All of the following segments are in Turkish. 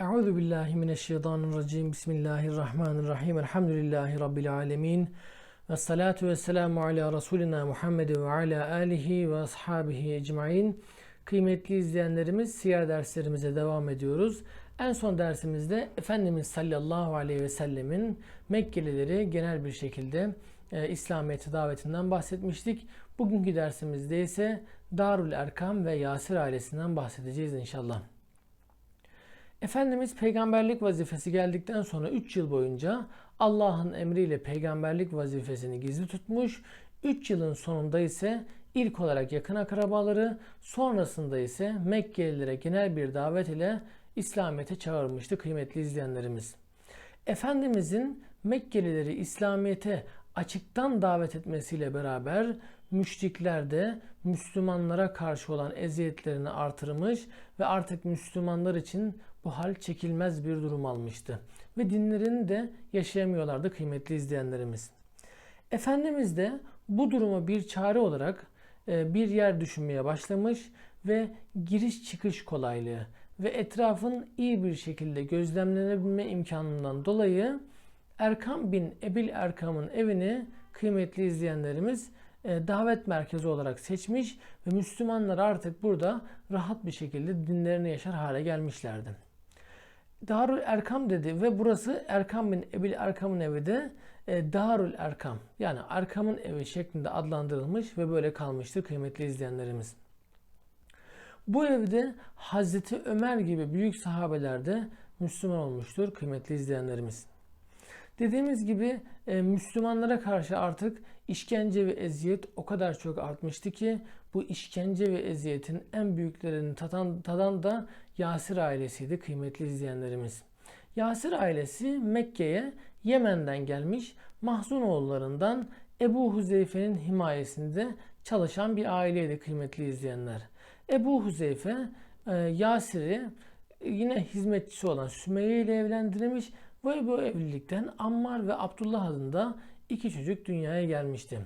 Euzu billahi mineşşeytanirracim. Bismillahirrahmanirrahim. Elhamdülillahi rabbil alamin. Ve salatu ve selamu ala Resulina Muhammed ve ala alihi ve ashabihi ecmaîn. Kıymetli izleyenlerimiz, siyer derslerimize devam ediyoruz. En son dersimizde Efendimiz sallallahu aleyhi ve sellemin Mekkelileri genel bir şekilde e, İslamiyet'e davetinden bahsetmiştik. Bugünkü dersimizde ise Darül Erkam ve Yasir ailesinden bahsedeceğiz inşallah. Efendimiz peygamberlik vazifesi geldikten sonra 3 yıl boyunca Allah'ın emriyle peygamberlik vazifesini gizli tutmuş. 3 yılın sonunda ise ilk olarak yakın akrabaları, sonrasında ise Mekkelilere genel bir davet ile İslamiyet'e çağırmıştı kıymetli izleyenlerimiz. Efendimizin Mekkelileri İslamiyet'e açıktan davet etmesiyle beraber müşrikler de Müslümanlara karşı olan eziyetlerini artırmış ve artık Müslümanlar için bu hal çekilmez bir durum almıştı. Ve dinlerini de yaşayamıyorlardı kıymetli izleyenlerimiz. Efendimiz de bu duruma bir çare olarak e, bir yer düşünmeye başlamış ve giriş çıkış kolaylığı ve etrafın iyi bir şekilde gözlemlenebilme imkanından dolayı Erkam bin Ebil Erkam'ın evini kıymetli izleyenlerimiz e, davet merkezi olarak seçmiş ve Müslümanlar artık burada rahat bir şekilde dinlerini yaşar hale gelmişlerdi. Darül Erkam dedi ve burası Erkam bin Ebil Erkam'ın evi de e, Darül Erkam yani Erkam'ın evi şeklinde adlandırılmış ve böyle kalmıştır kıymetli izleyenlerimiz. Bu evde Hazreti Ömer gibi büyük sahabeler de Müslüman olmuştur kıymetli izleyenlerimiz. Dediğimiz gibi e, Müslümanlara karşı artık işkence ve eziyet o kadar çok artmıştı ki bu işkence ve eziyetin en büyüklerini tadan, tadan da Yasir ailesiydi kıymetli izleyenlerimiz. Yasir ailesi Mekke'ye Yemen'den gelmiş Mahzunoğullarından Ebu Huzeyfe'nin himayesinde çalışan bir aileydi kıymetli izleyenler. Ebu Huzeyfe e, Yasir'i yine hizmetçisi olan Sümeyye ile evlendirmiş ve bu evlilikten Ammar ve Abdullah adında iki çocuk dünyaya gelmişti.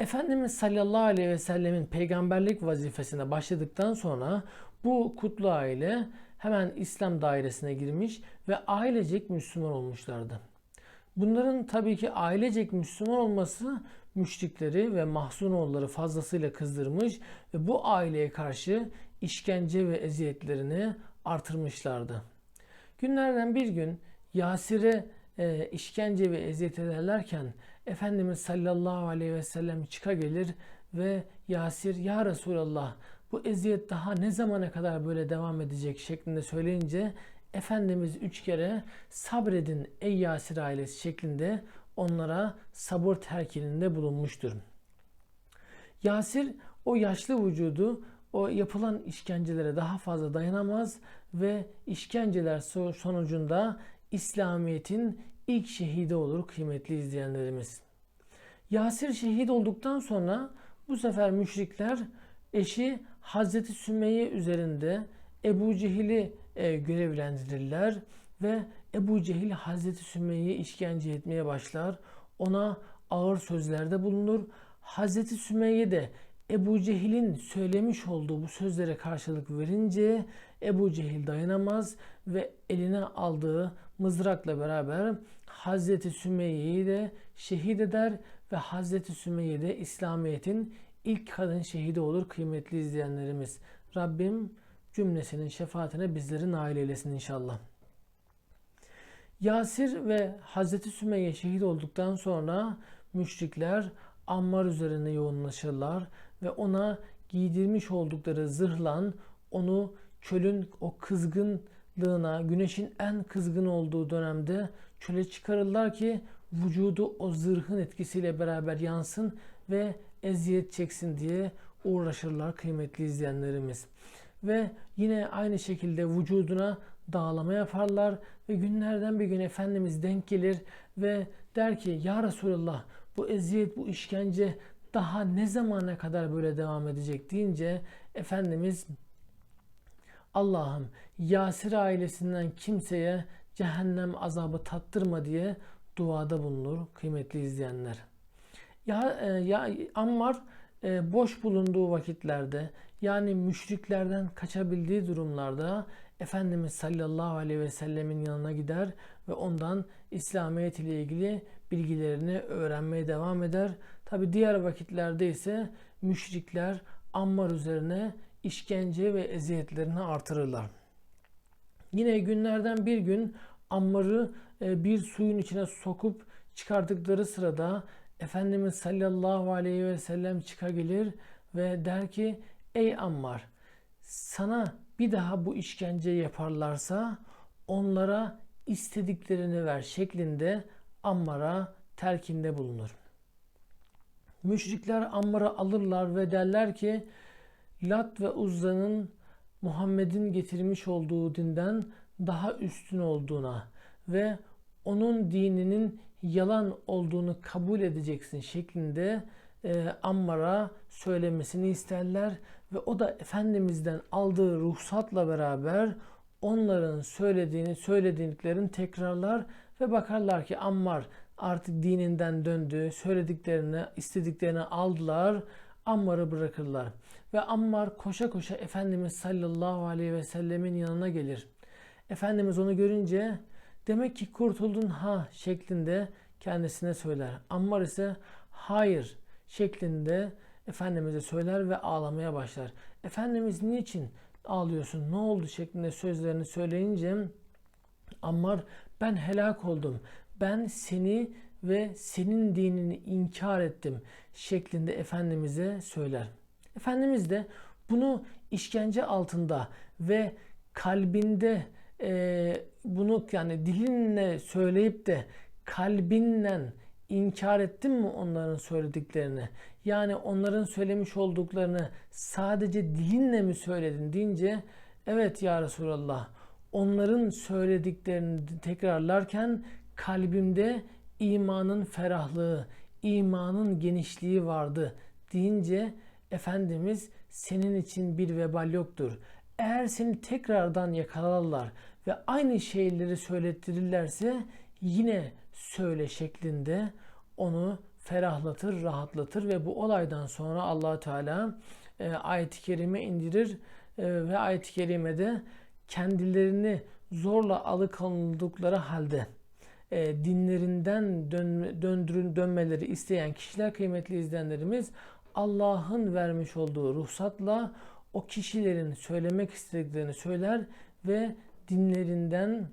Efendimiz sallallahu aleyhi ve sellemin peygamberlik vazifesine başladıktan sonra bu kutlu aile hemen İslam dairesine girmiş ve ailecek Müslüman olmuşlardı. Bunların tabii ki ailecek Müslüman olması müşrikleri ve mahzunoğulları fazlasıyla kızdırmış ve bu aileye karşı işkence ve eziyetlerini artırmışlardı. Günlerden bir gün Yasir'e e, işkence ve eziyet ederlerken Efendimiz sallallahu aleyhi ve sellem çıka gelir ve Yasir ya Resulallah bu eziyet daha ne zamana kadar böyle devam edecek şeklinde söyleyince Efendimiz üç kere sabredin ey Yasir ailesi şeklinde onlara sabır terkininde bulunmuştur. Yasir o yaşlı vücudu o yapılan işkencelere daha fazla dayanamaz ve işkenceler sonucunda İslamiyet'in ilk şehidi olur kıymetli izleyenlerimiz. Yasir şehit olduktan sonra bu sefer müşrikler eşi Hazreti Sümeyye üzerinde Ebu Cehil'i e, görevlendirirler ve Ebu Cehil Hazreti Sümeyye'yi işkence etmeye başlar. Ona ağır sözlerde bulunur. Hazreti Sümeyye de Ebu Cehil'in söylemiş olduğu bu sözlere karşılık verince Ebu Cehil dayanamaz ve eline aldığı mızrakla beraber Hazreti Sümeyye'yi de şehit eder ve Hazreti Sümeyye de İslamiyet'in ilk kadın şehidi olur kıymetli izleyenlerimiz. Rabbim cümlesinin şefaatine bizleri nail eylesin inşallah. Yasir ve Hazreti Sümeyye şehit olduktan sonra müşrikler Ammar üzerine yoğunlaşırlar ve ona giydirmiş oldukları zırhlan onu çölün o kızgınlığına, güneşin en kızgın olduğu dönemde çöle çıkarırlar ki vücudu o zırhın etkisiyle beraber yansın ve eziyet çeksin diye uğraşırlar kıymetli izleyenlerimiz. Ve yine aynı şekilde vücuduna dağlama yaparlar ve günlerden bir gün Efendimiz denk gelir ve der ki Ya Resulallah bu eziyet, bu işkence daha ne zamana kadar böyle devam edecek deyince Efendimiz Allah'ım Yasir ailesinden kimseye cehennem azabı tattırma diye duada bulunur kıymetli izleyenler. Ya, e, ya Ammar e, boş bulunduğu vakitlerde yani müşriklerden kaçabildiği durumlarda Efendimiz sallallahu aleyhi ve sellemin yanına gider ve ondan İslamiyet ile ilgili bilgilerini öğrenmeye devam eder. Tabi diğer vakitlerde ise müşrikler Ammar üzerine işkence ve eziyetlerini artırırlar. Yine günlerden bir gün Ammar'ı e, bir suyun içine sokup çıkardıkları sırada Efendimiz sallallahu aleyhi ve sellem çıka gelir ve der ki ey Ammar sana bir daha bu işkence yaparlarsa onlara istediklerini ver şeklinde Ammar'a telkinde bulunur. Müşrikler Ammar'ı alırlar ve derler ki Lat ve Uzza'nın Muhammed'in getirmiş olduğu dinden daha üstün olduğuna ve onun dininin yalan olduğunu kabul edeceksin şeklinde e, Ammar'a söylemesini isterler ve o da Efendimiz'den aldığı ruhsatla beraber onların söylediğini söylediklerini tekrarlar ve bakarlar ki Ammar artık dininden döndü, söylediklerini, istediklerini aldılar, Ammar'ı bırakırlar. Ve Ammar koşa koşa Efendimiz sallallahu aleyhi ve sellemin yanına gelir. Efendimiz onu görünce demek ki kurtuldun ha şeklinde kendisine söyler. Ammar ise hayır şeklinde Efendimiz'e söyler ve ağlamaya başlar. Efendimiz niçin ağlıyorsun ne oldu şeklinde sözlerini söyleyince Ammar ben helak oldum. Ben seni ve senin dinini inkar ettim şeklinde Efendimiz'e söyler. Efendimiz de bunu işkence altında ve kalbinde e, bunu yani dilinle söyleyip de kalbinle inkar ettin mi onların söylediklerini? Yani onların söylemiş olduklarını sadece dilinle mi söyledin deyince evet ya Resulallah onların söylediklerini tekrarlarken kalbimde imanın ferahlığı, imanın genişliği vardı deyince Efendimiz senin için bir vebal yoktur. Eğer seni tekrardan yakalarlar ve aynı şeyleri söylettirirlerse yine söyle şeklinde onu ferahlatır, rahatlatır ve bu olaydan sonra allah Teala e, ayet-i kerime indirir e, ve ayet-i kerimede kendilerini zorla alıkonduldukları halde e, dinlerinden dön, döndürün, dönmeleri isteyen kişiler kıymetli izleyenlerimiz Allah'ın vermiş olduğu ruhsatla o kişilerin söylemek istediklerini söyler ve dinlerinden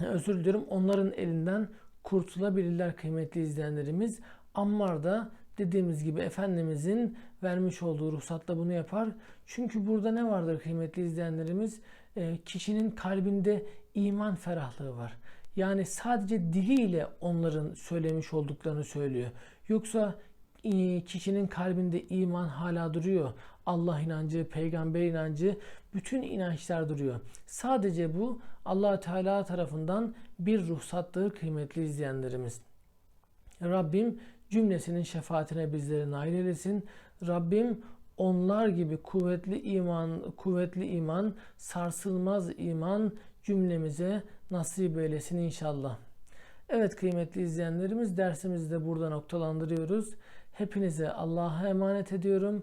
özür diliyorum onların elinden kurtulabilirler kıymetli izleyenlerimiz. Ammar da dediğimiz gibi Efendimizin vermiş olduğu ruhsatla bunu yapar. Çünkü burada ne vardır kıymetli izleyenlerimiz? E, kişinin kalbinde iman ferahlığı var. Yani sadece diliyle onların söylemiş olduklarını söylüyor. Yoksa e, kişinin kalbinde iman hala duruyor. Allah inancı, peygamber inancı, bütün inançlar duruyor. Sadece bu allah Teala tarafından bir ruhsattır kıymetli izleyenlerimiz. Rabbim cümlesinin şefaatine bizleri nail eylesin. Rabbim onlar gibi kuvvetli iman, kuvvetli iman, sarsılmaz iman cümlemize nasip eylesin inşallah. Evet kıymetli izleyenlerimiz dersimizi de burada noktalandırıyoruz. Hepinize Allah'a emanet ediyorum.